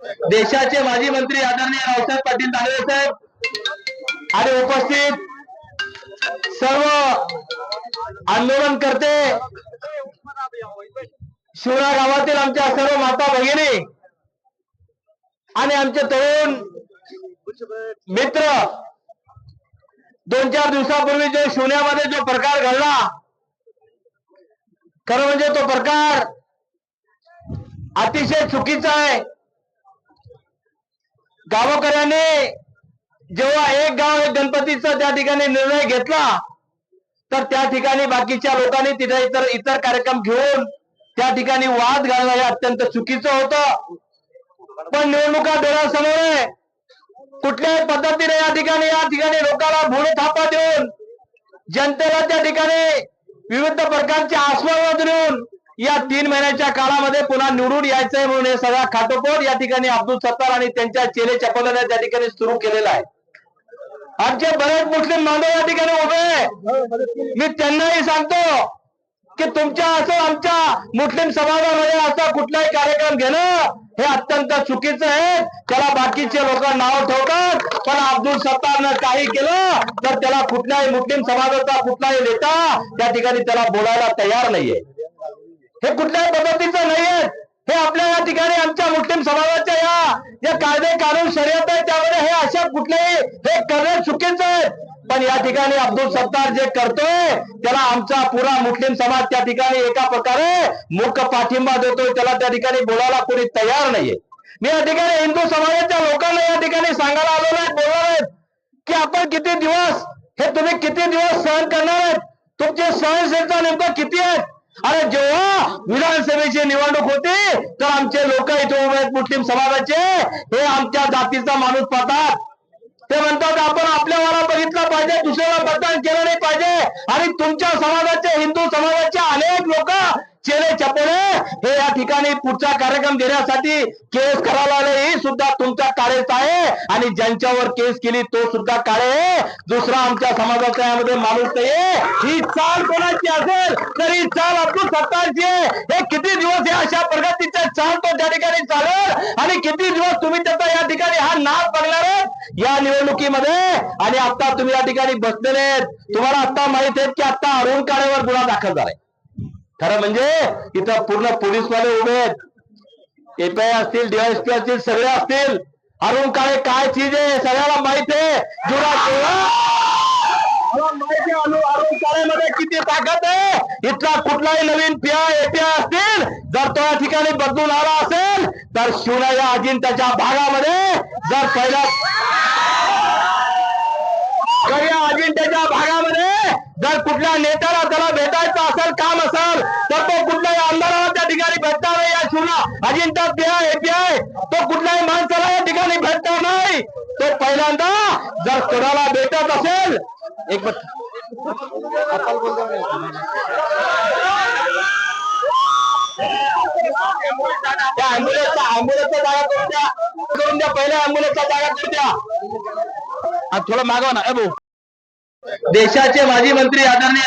देशाचे माजी मंत्री आदरणीय रावसाहेब पाटील दानवे साहेब आणि उपस्थित सर्व आंदोलन करते शिवरा गावातील आमच्या सर्व माता भगिनी आणि आमचे तरुण मित्र दोन चार दिवसापूर्वी जो शिवण्यामध्ये जो प्रकार घडला खरं म्हणजे तो प्रकार अतिशय चुकीचा आहे. गावकऱ्याने जेव्हा एक गाव एक गणपतीचा त्या ठिकाणी निर्णय घेतला तर त्या ठिकाणी बाकीच्या लोकांनी तिथे इतर इतर कार्यक्रम घेऊन त्या ठिकाणी वाद घालणं हे अत्यंत चुकीचं होतं. पण निवडणुका डोळ्यासमोर आहे. कुठल्याही पद्धतीने या ठिकाणी या ठिकाणी लोकांना भूळ थापा देऊन जनतेला त्या ठिकाणी विविध प्रकारचे आश्वासन या तीन महिन्याच्या काळामध्ये पुन्हा निवडून यायचंय म्हणून हे सगळा खाटोपोट या ठिकाणी अब्दुल सत्तार आणि त्यांच्या चेले चपदाने त्या ठिकाणी सुरू केलेला आहे. आमचे बरेच मुस्लिम बांधव या ठिकाणी उभे मी त्यांनाही सांगतो की तुमच्या असं आमच्या मुस्लिम समाजामध्ये असा कुठलाही कार्यक्रम घेणं हे अत्यंत चुकीचं आहे. त्याला बाकीचे लोक नाव ठेवतात पण अब्दुल सत्तारनं काही केलं तर त्याला कुठल्याही मुस्लिम समाजाचा कुठलाही नेता त्या ठिकाणी त्याला बोलायला तयार नाहीये. हे कुठल्याही पद्धतीचं नाहीये. हे आपल्या या ठिकाणी आमच्या मुस्लिम समाजाच्या या जे कायदे कानून शर्यत आहे त्यामध्ये हे अशा कुठलेही हे करणे चुकीचं आहे. पण या ठिकाणी अब्दुल सत्तार जे करतोय त्याला आमचा पुरा मुस्लिम समाज त्या ठिकाणी एका प्रकारे मूक पाठिंबा देतोय त्याला त्या ठिकाणी बोलायला कोणी तयार नाहीये. मी या ठिकाणी हिंदू समाजाच्या लोकांना या ठिकाणी सांगायला आलो नाही बोलणार आहेत की आपण किती दिवस हे तुम्ही किती दिवस सहन करणार आहेत? तुमचे सहनशीलता नेमकं किती आहेत? अरे जेव्हा विधानसभेची निवडणूक होती तर आमचे लोक इथे उभे आहेत मुस्लिम समाजाचे. हे आमच्या जातीचा माणूस पाहतात. ते म्हणतात आपण आपल्या वाला बघितला पाहिजे दुसऱ्याला मतदान केलं नाही पाहिजे. आणि तुमच्या समाजाचे चेले चपोले. हे या ठिकाणी पुढचा कार्यक्रम घेण्यासाठी केस करायला आले ही सुद्धा तुमचा काळेच आहे. आणि ज्यांच्यावर केस केली तो सुद्धा काळे दुसरा आमच्या समाजाच्या यामध्ये माणूस नाहीये. ही चाल कोणाची असेल तर ही चाल अब्दुल सत्तारची आहे. हे किती दिवस हे अशा प्रगतीच्या चाल तो त्या ठिकाणी चालेल? आणि किती दिवस तुम्ही त्याचा या ठिकाणी हा नाद बघणार या निवडणुकीमध्ये. आणि आता तुम्ही या ठिकाणी बसलेले आहेत. तुम्हाला आता माहीत आहे की आता अरुण काळेवर गुन्हा दाखल झालाय. खरं म्हणजे इथं पूर्ण पोलीसवाले उभे आहेत. एपीआय असतील डीआयएसपी असतील सगळे असतील. अरुण काळे काय चीज आहे? सगळ्याला माहीत आहे. जुना माहिती अरुण किती ताकद आहे? इथला कुठलाही नवीन पीआय एपीआय असतील जर तो या ठिकाणी बदलून आला असेल तर शिवराया अजिंठ्याच्या भागामध्ये जर पहिला या अजिंठ्याच्या भागामध्ये जर कुठल्या नेत्याला त्याला भेटायचं असेल काम असेल तर तो कुठल्याही आमदाराला त्या ठिकाणी भेटणार नाही. या शिवला अजिंठा पीआय एपीआय तो कुठल्याही माणसाला या ठिकाणी भेटणार नाही. तो पहिल्यांदा जर कोणाला भेटत असेल एक मिनिट. त्या अँब्युलन्सचा अँब्युलन्सचा जागा करून द्या. करून द्या पहिल्या अँब्युलन्सचा जागा करून द्या. आणि थोडं मागवा ना. ए भाऊ. देशाचे माजी मंत्री आदरणीय